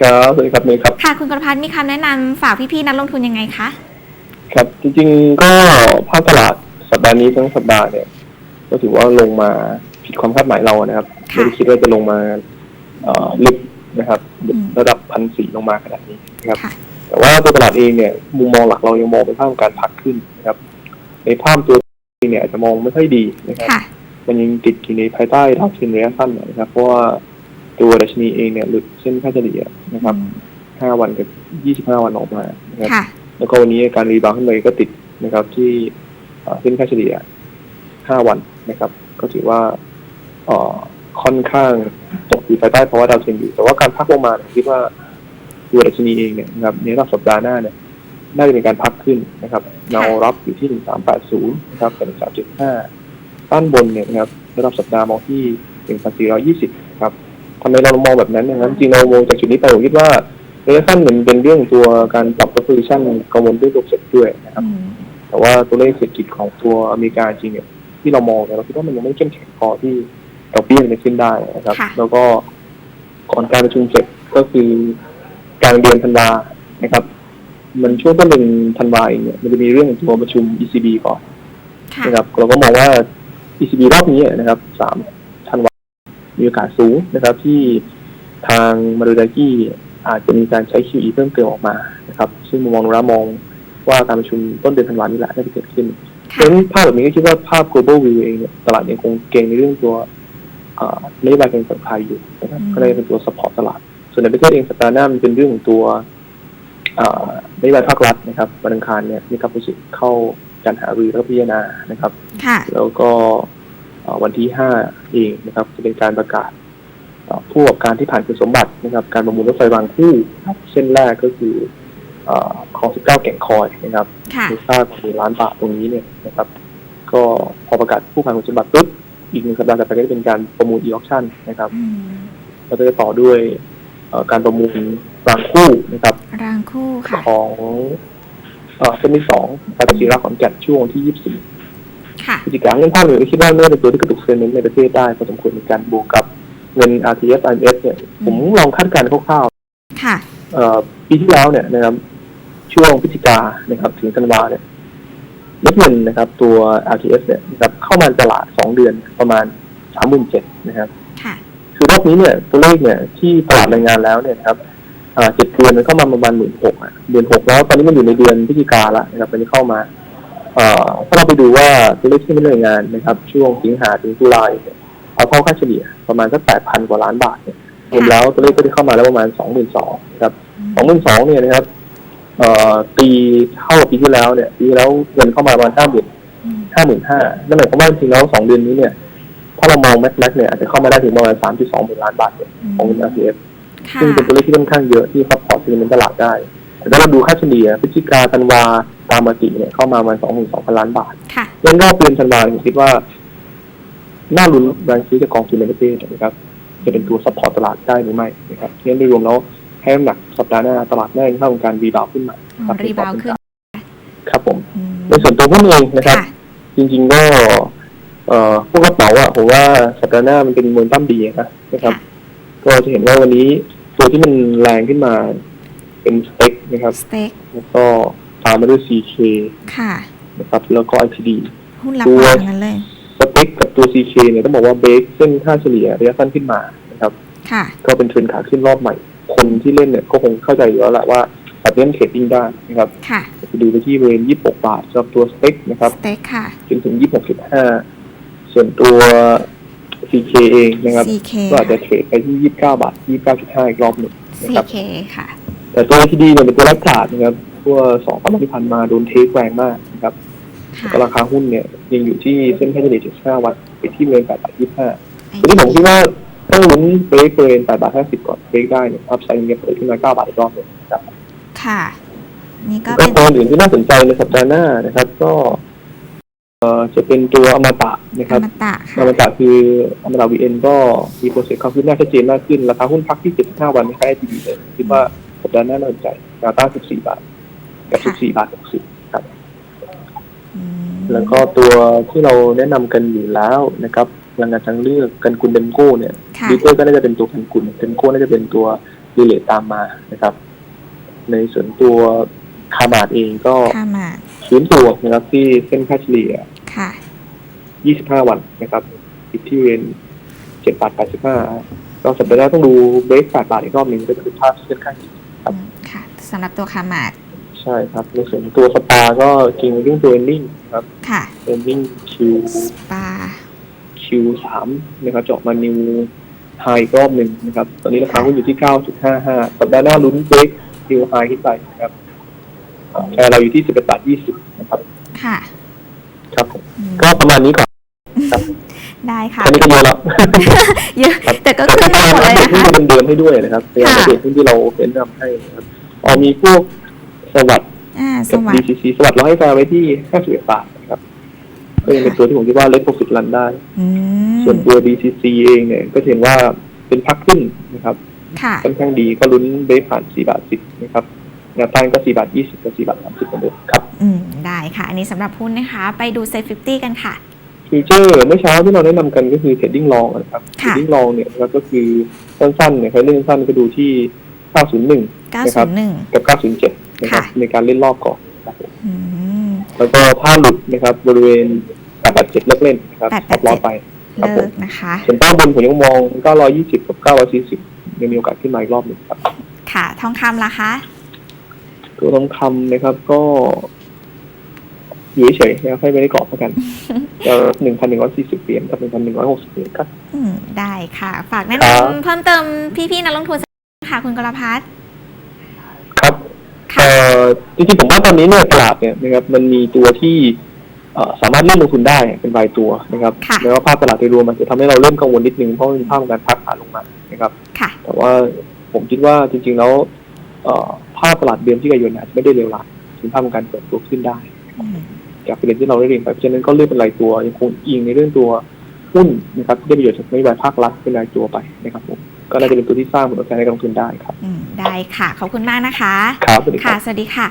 ครับสวัสดีครับเมย์ครับ ค่ะ คุณกรพัฒน์มีคำแนะนำฝากพี่ๆนักลงทุนยังไงคะ ครับ จริงๆก็ภาพตลาดสัปดาห์นี้ทั้งสัปดาห์เนี่ย ก็ถือว่าลงมาผิดความคาดหมายเรานะครับค่ะไม่ได้คิดว่าจะลงมาเอ่อลึกนะครับ อืม ระดับพันสี่ลงมาขนาดนี้นะครับ ค่ะ แต่ว่าตัวตลาดเองเนี่ยมุมมองหลักเรายังมองเป็นภาพของการพักขึ้นนะครับ ในภาพตัวเองเนี่ยอาจจะมองไม่ค่อยดีนะครับ ค่ะ มันยังติดอยู่ในภายใต้ดาวเทรนระยะสั้นนะครับ เพราะว่า ตัวดัชนีเองเนี่ยหลุดเส้นค่าเฉลี่ยนะครับ5วันกับ25วันออกมานะครับค่ะแล้วก็วันนี้การรีบาวด์ขึ้นไปก็ติดนะครับที่เอ่อเส้นค่าเฉลี่ย5วันนะครับ ก็ถือว่าเอ่อค่อนข้างตกอยู่ภายใต้ภาวะดาวเทรนอยู่ แต่ว่าการพักลงมาเนี่ยคิดว่าตัวดัชนีเองเนี่ยนะครับในรอบสัปดาห์หน้าเนี่ยน่าจะเป็นการพักขึ้นนะครับแนวรับอยู่ที่1380นะครับกับ1375ต้านบนเนี่ยนะครับในรอบสัปดาห์มองที่1420ครับ ทำไมเรามองแบบนั้นนะครับจริงๆเรามองจากจุดนี้ไปผมคิดว่าระยะสั้นเหมือนเป็นเรื่องตัวการปรับ position กังวลเรื่องตัวเศรษฐกิจด้วยนะครับอืมแต่ว่าตัวเลขเศรษฐกิจของตัวอเมริกาจริงเนี่ยที่เรามองเนี่ยเราคิดว่ามันยังไม่เข้มแข็งพอที่ดอกเบี้ยมันจะขึ้นได้นะครับค่ะแล้วก็ก่อนการประชุมเสร็จก็คือกลางเดือนธันวานะครับ มันช่วงต้นเดือนธันวาเองเนี่ยมันจะมีเรื่องตัวประชุม ECB ก่อนค่ะนะครับเราก็มองว่า ECB รอบนี้นะครับสามธันวา มีโอกาสสูงนะครับ ที่ทางมารูดากิอาจจะมีการใช้ QE เพิ่มเติมออกมานะครับ ซึ่งมุมมองนุรามองว่าการประชุมต้นเดือนธันวานี้แหละน่าจะเกิดขึ้นเพราะค่ะฉะนั้นภาพแบบนี้ก็คิดว่าภาพ global view เองเนี่ยตลาดยังคงเก่งในเรื่องตัวเอ่อนโยบายการเงินของไทยอยู่นะครับอืมก็เลยเป็นตัว support ตลาด ส่วนในประเทศเองสัปดาห์หน้ามันเป็นเรื่องของตัวเอ่อนโยบายภาครัฐนะครับวันอังคารเนี่ยมีการประชุมเข้าการหารือแล้วก็พิจารณานะครับค่ะแล้วก็เอ่อ วันที่ห้าเองนะครับ จะเป็นการประกาศเอ่อผู้ประกอบการที่ผ่านคุณสมบัตินะครับ การประมูลรถไฟรางคู่นะครับเส้นแรกก็คือเอ่อคลอง19แก่งคอยนะครับค่ะมูลค่าหมื่นล้านบาทตรงนี้เนี่ยนะครับ ก็พอประกาศผู้ผ่านคุณสมบัติปุ๊บอีกหนึ่งสัปดาห์ต่อไปก็จะเป็นการประมูล e-auction นะครับอืมแล้วก็จะต่อด้วยเอ่อการประมูลรางคู่นะครับ รางคู่ค่ะของเอ่อเส้นที่สองปาตจิระขอนแก่นช่วงวันที่24ค่ะ กิจการเงินภาคเหนือคิดว่าน่าจะเป็นตัวที่กระตุกเซนเมนต์ในประเทศได้พอสมควรเหมือนกันบวกกับเงิน RTS IMF เนี่ยผมลองคาดการณ์คร่าวค่ะๆเอ่อปีที่แล้วเนี่ยนะครับช่วงพฤศจิกานะครับถึงธันวาเนี่ยเม็ดเงินนะครับ ตัว RTS เนี่ยนะครับเข้ามาตลาดสองเดือนประมาณสามหมื่นเจ็ดนะครับค่ะคือรอบนี้เนี่ยตัวเลขเนี่ยที่ตลาดรายงานแล้วเนี่ยนะครับอ่าเจ็ดเดือนมันเข้ามาประมาณหมื่นหกอะเดือนหกแล้ว ตอนนี้มันอยู่ในเดือนพฤศจิกาละนะครับตอนนี้เข้ามาเอ่อ ถ้าเราไปดูว่าตัวเลขที่ไม่ได้รายงานนะครับช่วงสิงหาถึงตุลาเนี่ยเอาเข้าค่าเฉลี่ยประมาณสักแปดพันกว่าล้านบาทเนี่ยรวมแล้วตัวเลขก็ได้เข้ามาแล้วประมาณสองหมื่นสองนะครับสองหมื่นสองเนี่ยนะครับเอ่อตีเท่ากับปีที่แล้วเนี่ยปีที่แล้วเงินเข้ามาประมาณห้าหมื่นอืมห้าหมื่นห้านั่นหมายความว่าจริงๆแล้วสองเดือนนี้เนี่ยถ้าเรามองแม็กแม็กเนี่ยอาจจะเข้ามาได้ถึงประมาณสามจุดสองหมื่นล้านบาทเนี่ยของเงิน RCF ค่ะซึ่งเป็นตัวเลขที่ค่อนข้างเยอะที่ซัพพอร์ตซีเมนต์ตลาดได้ แต่ถ้าเราดูค่าเฉลี่ยพฤศจิกาธันวาตามมาติเนี่ยเข้ามาประมาณสองหมื่นสองพันล้านบาทค่ะยันรอบเดือนธันวาผมคิดว่า น่าลุ้นแรงซื้อจากกองทุนในประเทศนะครับ จะเป็นตัวซัพพอร์ตตลาดได้หรือไม่นะครับงั้นโดยรวมแล้วให้น้ำหนักสัปดาห์หน้าตลาดน่าจะเข้าของการรีบาวด์ขึ้นมาอ๋อรีบาวด์ขึ้น ครับผมอืมในส่วนตัวหุ้นเองนะครับค่ะจริง ๆก็เอ่อพวกกระเป๋าอะผมว่าสัปดาห์หน้ามันเป็นโมเมนตัมดีนะนะครับ ก็จะเห็นว่าวันนี้ตัวที่มันแรงขึ้นมา เป็นสเต็กนะครับ สเต็กแล้วก็ตามมาด้วย CK ค่ะ นะครับ แล้วก็ ITD หุ้นรับตัววางนั้นเลย สเต็กกับตัว CK เนี่ยต้องบอกว่าเบรกเส้นค่าเฉลี่ยระยะสั้นขึ้นมานะครับ ค่ะ ก็เป็นเทรนด์ขาขึ้นรอบใหม่ คนที่เล่นเนี่ยก็คงเข้าใจอยู่แล้วแหละว่าตัดเล่นเทรดดิ้งได้นะครับ ค่ะไปดูไปที่บริเวณ26 บาทสำหรับตัวสเต็กนะครับ สเต็กค่ะ จนถึง 26.5 ส่วนตัว CK เองนะครับ CK ก็อาจจะเทรดไปที่ 29 บาท 29.5 อีกรอบหนึ่งนะครับ CK ค่ะ แต่ตัวที่ดีเนี่ยเป็นตัวรักษานะครับทั่วสองสามวันที่ผ่านมาโดนเทคแรงมากนะครับค่ะก็ราคาหุ้นเนี่ยยังอยู่ที่เส้นค่าเฉลี่ย75วันไปที่บริเวณ8บาท25ทีนี้ผมคิดว่าต้องลุ้นเบรกบริเวณ8บาท50 ก่อนเบรกได้เนี่ยอัพไซด์เนี่ยเปิดขึ้นมา9บาทอีกรอบหนึ่งนะครับค่ะ นี่ก็แล้เป็วนตัวอื่นที่น่าสนใจในสัปดาห์หน้านะครับ ก็เอ่อจะเป็นตัวอมตะนะคอรับมตะอค่ะมตะคืออมตะวีเอ็นก็มีโปรเซสเข้าขึ้นหน้าชัดเจนมากขึ้นราคาหุ้นพักที่75วันไม่ใช่ทีดีเลยคิดว่า สัปดาห์หน้าน่าสนใจแนวต้าน14บาท กับ14บาท60ครับอืมแล้วก็ตัวที่เราแนะนำกันอยู่แล้วนะครับพลังงานทางเลือกกันกุลเดนโก้เนี่ยค่ะดีเตอร์ก็น่าจะเป็นตัวกันกุลเดนโก้น่าจะเป็นตัวรีเลทตามมานะครับ ในส่วนตัวคามาดเองก็ค่ามาฟื้นตัวนะครับที่เส้นค่าเฉลี่ยค่ะ25 วันนะครับอีกที่เวน7บาท85ก็สัปดาห์หน้าต้องดูเบรก8บาทอีกรอบหนึ่งก็คือภาพที่ค่อนข้างดี ครับอืมค่ะสำหรับตัวค่ามาใช่ครับในส่วนตัวสปาก็เก่งเรื่องตัวเอนดิ้งครับค่ะเอนดิ้งคิวสปาคิวสามนะครับเจาะมานิวไฮอีกรอบหนึ่งนะครับ ตอนนี้ราคาหุ้นอยู่ที่9.55สัปดาห์หน้าลุ้นเบรกนิวไฮขึ้นไปนะครับอ่าแชร์เราอยู่ที่11บาท20นะครับ ค่ะ ครับผมอืมก็ประมาณนี้ก่อนได้ค่ะแค่นี้ก็เยอะแล้วเยอะแต่ก็ขึ้น มาหมดเลยแต่นะที่คะมันเดินให้ด้วยนะครับพยายามค่ะเปลี่ยนหุ้นที่เราเป็นนำให้นะครับอ๋อมีพวกสวัสดอ่าสกับวัสดี DCC สวัสดเราให้แฟร์ไว้ที่51บาทนะครับก็ยังเป็นตัวที่ผมคิดว่าเล็กโปรฟิตรันได้อืมส่วนตัว DCC เองเนี่ยก็จะเห็นว่าเป็นพักขึ้นนะครับค่ะค่อนข้างดีก็ลุ้นเบสผ่าน4บาท10นะครับแนวต้านก็4บาท20กับ4บาท30เหมือนเดิมครับ อืม ได้ค่ะ อันนี้สำหรับหุ้นนะคะ ไปดูเซฟฟิตี้กันค่ะ ฟิวเจอร์เมื่อเช้าที่เราแนะนำกันก็คือเทรดดิ้งลองนะครับเทรค่ะดดิ้งลองเนี่ยนะครับก็คือสั้นๆเนี่ยใครเล่นสั้นก็ดูที่ 901 นะครับ901กับ 907 นะครับค่ะในการเล่นรอบก่อนนะครับผมอืมแล้วก็ถ้าหลุดนะครับบริเวณ8บาท7เลิกเล่นนะครับ8ขับล้อไปครับผเลิมกนะคะส่วนต้านบนผมยังมอง 920 กับ 940 ยังมีโอกาสขึ้นมาอีกรอบหนึ่งครับ ค่ะ ทองคำล่ะคะ ตัวทองคำนะครับก็ อยู่เฉยๆนะครับให้ไม่ได้กรอบแล้วกันจะหนึ่งพันหนึ่งร้อยสี่สิบเหรียญกับหนึ่งพันหนึ่งร้อยหกสิบเหรียญครับอืมได้ค่ะ ฝากแนะครับนำเพิ่มเติมพี่ๆนักลงทุนค่ะคุณกรพัฒน์ครับค่ะเอ่อจริงๆผมว่าตอนนี้เนี่ยตลาดเนี่ยนะครับมันมีตัวที่เอ่อสามารถเล่นลงทุนได้เป็นรายตัวนะครับค่ะแม้ว่าภาพตลาดโดยรวมมันจะทำให้เราเริ่มกังวลนิดนึงเพราะมันมีภาพของการพักฐานลงมานะครับค่ะแต่ว่าผมคิดว่าจริง ๆ แล้วเอ่อภาพตลาดเดือนที่กายนอาจจะไม่ได้เลวร้ายถึงภาพของการเปิดตัวขึ้นได้อืม จากประเด็นที่เราได้เรียนไปเพราะฉะนั้นก็เลือกเป็นรายตัวยังคงอิงในเรื่องตัวหุ้นนะครับที่ได้ประโยชน์จากนโยบายภาครัฐเป็นรายตัวไปนะครับผมก็น่าจะเป็นตัวที่สร้างผลตอบแทนให้กับนักลงทุนได้ครับอืมได้ค่ะ ขอบคุณมากนะคะ ครับสวัสดีคค่ะรับสวัสดีค่ะ